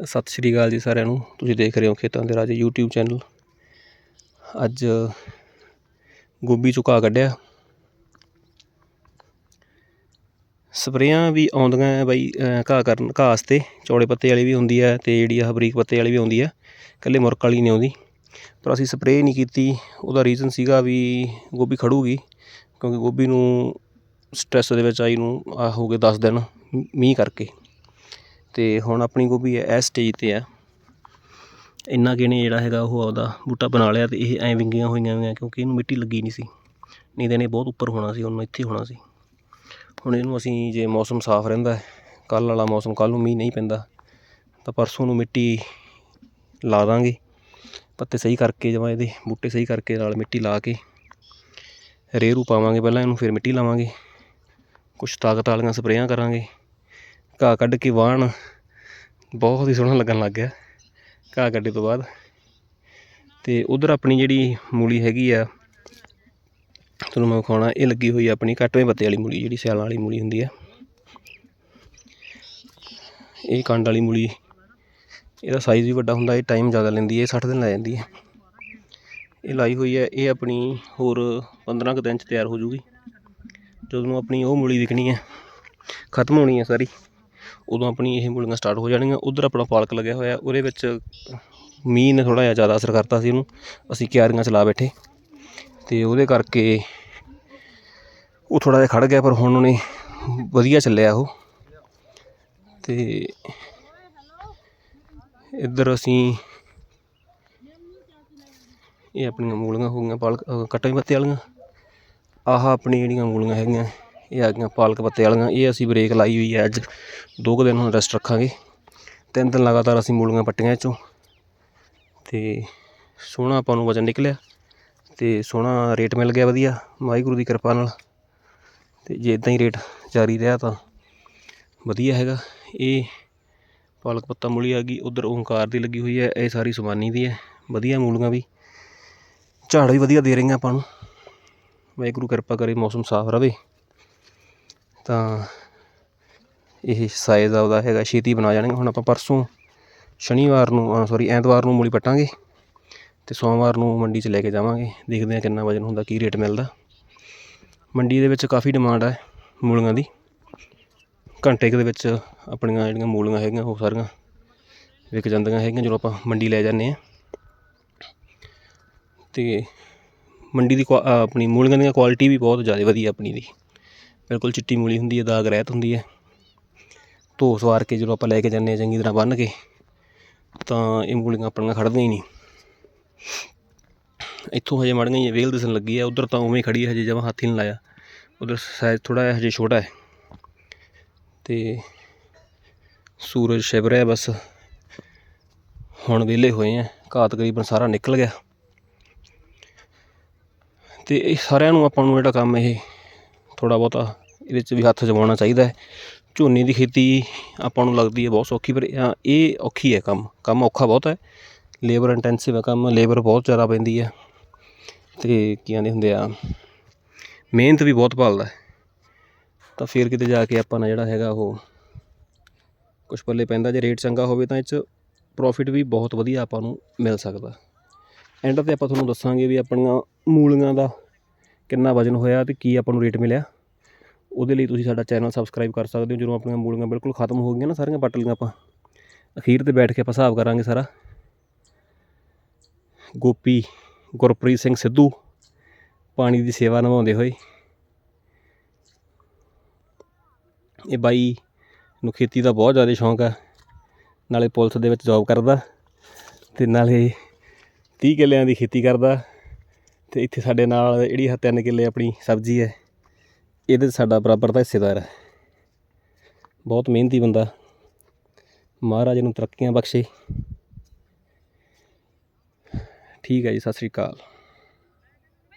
ਸਤਿ ਸ਼੍ਰੀ ਅਕਾਲ ਜੀ ਸਾਰਿਆਂ ਨੂੰ। ਤੁਸੀਂ ਦੇਖ ਰਹੇ ਹੋ ਖੇਤਾਂ ਦੇ ਰਾਜੇ YouTube ਚੈਨਲ ਅੱਜ ਗੋਭੀ ਚੋਂ ਘਾਹ ਕੱਢਿਆ। ਸਪਰੇਆਂ ਵੀ ਆਉਂਦੀਆਂ ਹੈ ਬਾਈ ਘਾਹ ਕਰਨ ਘਾਹ ਵਾਸਤੇ ਚੌੜੇ ਪੱਤੇ ਵਾਲੀ ਵੀ ਹੁੰਦੀ ਹੈ ਤੇ ਜਿਹੜੀ ਆਹ ਬਰੀਕ ਪੱਤੇ ਵਾਲੀ ਵੀ ਹੁੰਦੀ ਹੈ। ਇਕੱਲੇ ਮੁਰਕ ਵਾਲੀ ਨਹੀਂ ਆਉਂਦੀ। ਪਰ ਅਸੀਂ ਸਪਰੇਅ ਨਹੀਂ ਕੀਤੀ। ਉਹਦਾ ਰੀਜ਼ਨ ਸੀਗਾ ਵੀ ਗੋਭੀ ਖੜੂਗੀ। ਕਿਉਂਕਿ ਗੋਭੀ ਨੂੰ ਸਟ੍ਰੈਸ ਦੇ ਵਿੱਚ ਆਈ ਨੂੰ ਆ ਹੋ ਗਏ 10 ਦਿਨ ਮੀਂਹ ਕਰਕੇ। ਅਤੇ ਹੁਣ ਆਪਣੀ ਗੋਭੀ ਇਸ ਸਟੇਜ ਤੇ ਆ ਇੰਨਾ ਕਿ ਇਹਨੇ ਜਿਹੜਾ ਹੈਗਾ ਉਹ ਆਪਦਾ ਬੂਟਾ ਬਣਾ ਲਿਆ ਤੇ ਇਹ ਐਂ ਵਿੰਗੀਆਂ ਹੋਈਆਂ ਹੋਈਆਂ ਕਿਉਂਕਿ ਇਹਨੂੰ ਮਿੱਟੀ ਲੱਗੀ ਨਹੀਂ ਸੀ। ਨਹੀਂ ਤਾਂ ਇਹਨੇ ਬਹੁਤ ਉੱਪਰ ਹੋਣਾ ਸੀ, ਉਹਨੂੰ ਇੱਥੇ ਹੋਣਾ ਸੀ। ਹੁਣ ਇਹਨੂੰ ਅਸੀਂ ਜੇ ਮੌਸਮ ਸਾਫ਼ ਰਹਿੰਦਾ ਕੱਲ੍ਹ ਵਾਲਾ ਮੌਸਮ, ਕੱਲ੍ਹ ਨੂੰ ਮੀਂਹ ਨਹੀਂ ਪੈਂਦਾ, ਤਾਂ ਪਰਸੋਂ ਨੂੰ ਮਿੱਟੀ ਲਾ ਦਾਂਗੇ। ਪੱਤੇ ਸਹੀ ਕਰਕੇ ਜਮਾਂ ਇਹਦੇ, ਬੂਟੇ ਸਹੀ ਕਰਕੇ ਨਾਲ ਮਿੱਟੀ ਲਾ ਕੇ ਰੇਰੂ ਪਾਵਾਂਗੇ ਪਹਿਲਾਂ ਇਹਨੂੰ, ਫਿਰ ਮਿੱਟੀ ਲਾਵਾਂਗੇ। ਕੁਛ ਤਾਕਤ ਵਾਲੀਆਂ ਸਪਰੇਆਂ ਕਰਾਂਗੇ। ਘਾਹ ਕੱਢ ਕੇ ਵਾਹਣ। ਬਹੁਤ ਹੀ ਸੋਹਣਾ ਲੱਗਣ ਲੱਗ ਗਿਆ ਘਾਹ ਕੱਢੇ ਤੋਂ ਬਾਅਦ। ਤੇ ਉਧਰ ਆਪਣੀ ਜਿਹੜੀ ਮੂਲੀ ਹੈਗੀ ਆ, ਤੁਹਾਨੂੰ ਮੈਂ ਵਿਖਾਉਣਾ, ਇਹ ਲੱਗੀ ਹੋਈ ਆ ਆਪਣੀ ਕੱਟਵੇਂ ਪੱਤੇ ਵਾਲੀ ਮੂਲੀ, ਜਿਹੜੀ ਸਿਆਲਾਂ ਵਾਲੀ ਮੂਲੀ ਹੁੰਦੀ ਆ। ਇਹ ਕੰਡ ਵਾਲੀ ਮੂਲੀ, ਇਹਦਾ ਸਾਈਜ਼ ਵੀ ਵੱਡਾ ਹੁੰਦਾ, ਇਹ ਟਾਈਮ ਜ਼ਿਆਦਾ ਲੈਂਦੀ ਹੈ 60 ਦਿਨ ਲੈ ਜਾਂਦੀ ਹੈ ਇਹ ਲਾਈ ਹੋਈ ਹੈ ਇਹ ਆਪਣੀ ਹੋਰ 15 ਕੁ ਦਿਨ ਚ ਤਿਆਰ ਹੋ ਜੂਗੀ। ਜਦੋਂ ਆਪਣੀ ਉਹ ਮੂਲੀ ਵਿਕਣੀ ਹੈ ਖਤਮ ਹੋਣੀ ਹੈ ਸਾਰੀ। ਉਦੋਂ ਆਪਣੀ ਇਹ ਮੂਲੀਆਂ ਸਟਾਰਟ ਹੋ ਜਾਣਗੀਆਂ, ਉਧਰ ਆਪਣਾ ਪਾਲਕ ਲੱਗਿਆ ਹੋਇਆ, ਉਹਦੇ ਵਿੱਚ ਮੀਂਹ ਨੇ ਥੋੜ੍ਹਾ ਜਿਹਾ ਜ਼ਿਆਦਾ ਅਸਰ ਕਰਤਾ ਸੀ ਉਹਨੂੰ, ਅਸੀਂ ਕਿਆਰੀਆਂ ਚਲਾ ਬੈਠੇ ਅਤੇ ਉਹਦੇ ਕਰਕੇ ਉਹ ਥੋੜ੍ਹਾ ਜਿਹਾ ਖੜ ਗਿਆ, ਪਰ ਹੁਣ ਉਹਨੇ ਵਧੀਆ ਚੱਲਿਆ ਉਹ ਤੇ ਇੱਧਰ ਅਸੀਂ ਇਹ ਆਪਣੀਆਂ ਮੂਲੀਆਂ ਹੋ ਗਈਆਂ, ਪਾਲਕ, ਅਹ ਕੱਟਵੇਂ ਪੱਤੇ ਵਾਲੀਆਂ, ਆਹ ਆਪਣੀ ਜਿਹੜੀਆਂ ਮੂਲੀਆਂ ਹੈਗੀਆਂ ਇਹ ਆ ਗਈਆਂ ਪਾਲਕ ਪੱਤੇ ਵਾਲੀਆਂ, ਇਹ ਅਸੀਂ ਬ੍ਰੇਕ ਲਾਈ ਹੋਈ ਹੈ ਅੱਜ। ਦੋ ਕੁ ਦਿਨ ਹੁਣ ਰੈਸਟ ਰੱਖਾਂਗੇ। ਤਿੰਨ ਦਿਨ ਲਗਾਤਾਰ ਅਸੀਂ ਮੂਲੀਆਂ ਪੱਟੀਆਂ ਇਹ 'ਚੋਂ ਤੇ ਸੋਹਣਾ ਆਪਾਂ ਨੂੰ ਵਜਨ ਨਿਕਲਿਆ। ਤੇ ਸੋਹਣਾ ਰੇਟ ਮਿਲ ਗਿਆ ਵਧੀਆ। ਵਾਹਿਗੁਰੂ ਦੀ ਕਿਰਪਾ ਨਾਲ। ਤੇ ਜੇ ਇਦਾਂ ਹੀ ਰੇਟ ਜਾਰੀ ਰਿਹਾ ਤਾਂ ਵਧੀਆ ਹੈਗਾ। ਇਹ ਪਾਲਕ ਪੱਤਾ ਮੂਲੀ ਆ ਗਈ। ਉਧਰ ਓਂਕਾਰ ਦੀ ਲੱਗੀ ਹੋਈ ਹੈ। ਇਹ ਸਾਰੀ ਸੁਮਾਨੀ ਦੀ ਹੈ। ਵਧੀਆ ਮੂਲੀਆਂ ਵੀ। ਝਾੜ ਵੀ ਵਧੀਆ ਦੇ ਰਹੀਆਂ ਆਪਾਂ ਨੂੰ। ਵਾਹਿਗੁਰੂ ਕਿਰਪਾ ਕਰੇ ਮੌਸਮ ਸਾਫ਼ ਰਵੇ। ਤਾਂ ਇਹ ਸਾਈਜ਼ ਆ ਉਹਦਾ ਹੈਗਾ ਛੇਤੀ ਬਣਾ ਜਾਣਗੇ। ਹੁਣ ਆਪਾਂ ਪਰਸੋਂ ਸ਼ਨੀਵਾਰ ਨੂੰ ਸੌਰੀ ਐਤਵਾਰ ਨੂੰ ਮੂਲੀ ਪੱਟਾਂਗੇ ਤੇ ਸੋਮਵਾਰ ਨੂੰ ਮੰਡੀ 'ਚ ਲੈ ਕੇ ਜਾਵਾਂਗੇ। ਦੇਖਦੇ ਹਾਂ ਕਿੰਨਾ ਵਜਨ ਹੁੰਦਾ, ਕੀ ਰੇਟ ਮਿਲਦਾ। ਮੰਡੀ ਦੇ ਵਿੱਚ ਕਾਫੀ ਡਿਮਾਂਡ ਹੈ ਮੂਲੀਆਂ ਦੀ। ਘੰਟੇ ਕੁ ਦੇ ਵਿੱਚ ਆਪਣੀਆਂ ਜਿਹੜੀਆਂ ਮੂਲੀਆਂ ਹੈਗੀਆਂ, ਉਹ ਸਾਰੀਆਂ ਵਿਕ ਜਾਂਦੀਆਂ ਹੈਗੀਆਂ, ਜਦੋਂ ਆਪਾਂ ਮੰਡੀ ਲੈ ਜਾਂਦੇ ਹਾਂ। ਤੇ ਮੰਡੀ ਦੀ ਕੁਆ- ਆਪਣੀ ਮੂਲੀਆਂ ਦੀਆਂ ਕੁਆਲਿਟੀ ਵੀ ਬਹੁਤ ਜ਼ਿਆਦਾ ਵਧੀਆ ਆਪਣੀ ਦੀ। ਬਿਲਕੁਲ ਚਿੱਟੀ ਮੂਲੀ ਹੁੰਦੀ ਹੈ, ਦਾਗ ਰਹਿਤ ਹੁੰਦੀ ਹੈ। ਧੋ ਸਵਾਰ ਕੇ ਜਦੋਂ ਆਪਾਂ ਲੈ ਕੇ ਜਾਂਦੇ ਹਾਂ ਚੰਗੀ ਤਰ੍ਹਾਂ ਬੰਨ੍ਹ ਕੇ, ਤਾਂ ਇਹ ਮੂਲੀਆਂ ਆਪਣੀਆਂ ਖੜਦੀਆਂ ਹੀ ਨਹੀਂ। ਇੱਥੋਂ ਹਜੇ ਮੜੀਆਂ ਹੀ ਵੇਲ ਦਿਸਣ ਲੱਗੀ ਹੈ ਉਧਰ ਤਾਂ ਉਵੇਂ ਖੜੀ ਹੈ ਹਜੇ ਜਮਾਂ ਹੱਥ ਹੀ ਨਹੀਂ ਲਾਇਆ। ਉਧਰ ਸਾਈਜ਼ ਥੋੜਾ ਜਿਹਾ ਹਜੇ ਛੋਟਾ ਹੈ। ਤੇ ਸੂਰਜ ਛਿਪ ਰਿਹਾ ਬਸ। ਹੁਣ ਵਿਹਲੇ ਹੋਏ ਆ ਘਾਹ ਤਕਰੀਬਨ ਸਾਰਾ ਨਿਕਲ ਗਿਆ। ਤੇ ਇਹ ਸਾਰਿਆਂ ਨੂੰ ਆਪਾਂ ਨੂੰ ਜਿਹੜਾ ਕੰਮ ਇਹ ਥੋੜਾ ਬਹੁਤਾ ਇਹਦੇ 'ਚ ਵੀ ਹੱਥ ਜਮਾਉਣਾ ਚਾਹੀਦਾ ਹੈ। ਝੋਨੇ ਦੀ ਖੇਤੀ ਆਪਾਂ ਨੂੰ ਲੱਗਦੀ ਹੈ ਬਹੁਤ ਸੌਖੀ, ਪਰ ਇਹ- ਔਖੀ ਹੈ ਕੰਮ। ਕੰਮ ਔਖਾ ਬਹੁਤ ਹੈ। ਲੇਬਰ ਇੰਟੈਂਸਿਵ ਹੈ ਕੰਮ ਲੇਬਰ ਬਹੁਤ ਜ਼ਿਆਦਾ ਪੈਂਦੀ ਹੈ। ਅਤੇ ਕੀ ਕਹਿੰਦੇ ਹੁੰਦੇ ਆ, ਮਿਹਨਤ ਵੀ ਬਹੁਤ ਭਾਲਦਾ ਤਾਂ ਫਿਰ ਕਿਤੇ ਜਾ ਕੇ ਆਪਾਂ ਨਾ ਜਿਹੜਾ ਹੈਗਾ ਉਹ ਕੁਛ ਪੱਲੇ ਪੈਂਦਾ, ਜੇ ਰੇਟ ਚੰਗਾ ਹੋਵੇ ਤਾਂ ਇਹ 'ਚ ਪ੍ਰੋਫਿਟ ਵੀ ਬਹੁਤ ਵਧੀਆ ਆਪਾਂ ਨੂੰ ਮਿਲ ਸਕਦਾ। ਐਂਡ ਤੇ ਆਪਾਂ ਤੁਹਾਨੂੰ ਦੱਸਾਂਗੇ ਵੀ ਆਪਣੀਆਂ ਮੂਲੀਆਂ ਦਾ ਕਿੰਨਾ ਵਜਨ ਹੋਇਆ ਤੇ ਕੀ ਆਪਾਂ ਨੂੰ ਰੇਟ ਮਿਲਿਆ। ਉਹਦੇ ਲਈ ਤੁਸੀਂ ਸਾਡਾ ਚੈਨਲ ਸਬਸਕ੍ਰਾਈਬ ਕਰ ਸਕਦੇ ਹੋ, ਜਦੋਂ ਆਪਣੀਆਂ ਮੂਲੀਆਂ ਬਿਲਕੁਲ ਖਤਮ ਹੋ ਗਈਆਂ ਨਾ, ਸਾਰੀਆਂ ਪੱਟ ਲਈਆਂ ਆਪਾਂ। ਅਖੀਰ ਤੇ ਬੈਠ ਕੇ ਆਪਾਂ ਹਿਸਾਬ ਕਰਾਂਗੇ ਸਾਰਾ। ਗੋਪੀ, ਗੁਰਪ੍ਰੀਤ ਸਿੰਘ ਸਿੱਧੂ, ਪਾਣੀ ਦੀ ਸੇਵਾ ਨਿਭਾਉਂਦੇ ਹੋਏ। ਇਹ ਬਾਈ ਨੂੰ ਖੇਤੀ ਦਾ ਬਹੁਤ ਜ਼ਿਆਦਾ ਸ਼ੌਂਕ ਆ। ਨਾਲੇ ਪੁਲਿਸ ਦੇ ਵਿੱਚ ਜੌਬ ਕਰਦਾ ਤੇ ਨਾਲੇ 30 ਕਿੱਲਿਆਂ ਦੀ ਖੇਤੀ ਕਰਦਾ ਤੇ ਇੱਥੇ ਸਾਡੇ ਨਾਲ ਜਿਹੜੀ ਆਹ ਤਿੰਨ ਕਿੱਲੇ ਆਪਣੀ ਸਬਜ਼ੀ ਹੈ ਇਹਦੇ 'ਚ ਸਾਡਾ ਬਰਾਬਰ ਦਾ ਹਿੱਸੇਦਾਰ ਹੈ। ਬਹੁਤ ਮਿਹਨਤੀ ਬੰਦਾ। ਮਹਾਰਾਜ ਨੂੰ ਤਰੱਕੀਆਂ ਬਖਸ਼ੇ। ਠੀਕ ਹੈ ਜੀ, ਸਤਿ ਸ੍ਰੀ ਅਕਾਲ।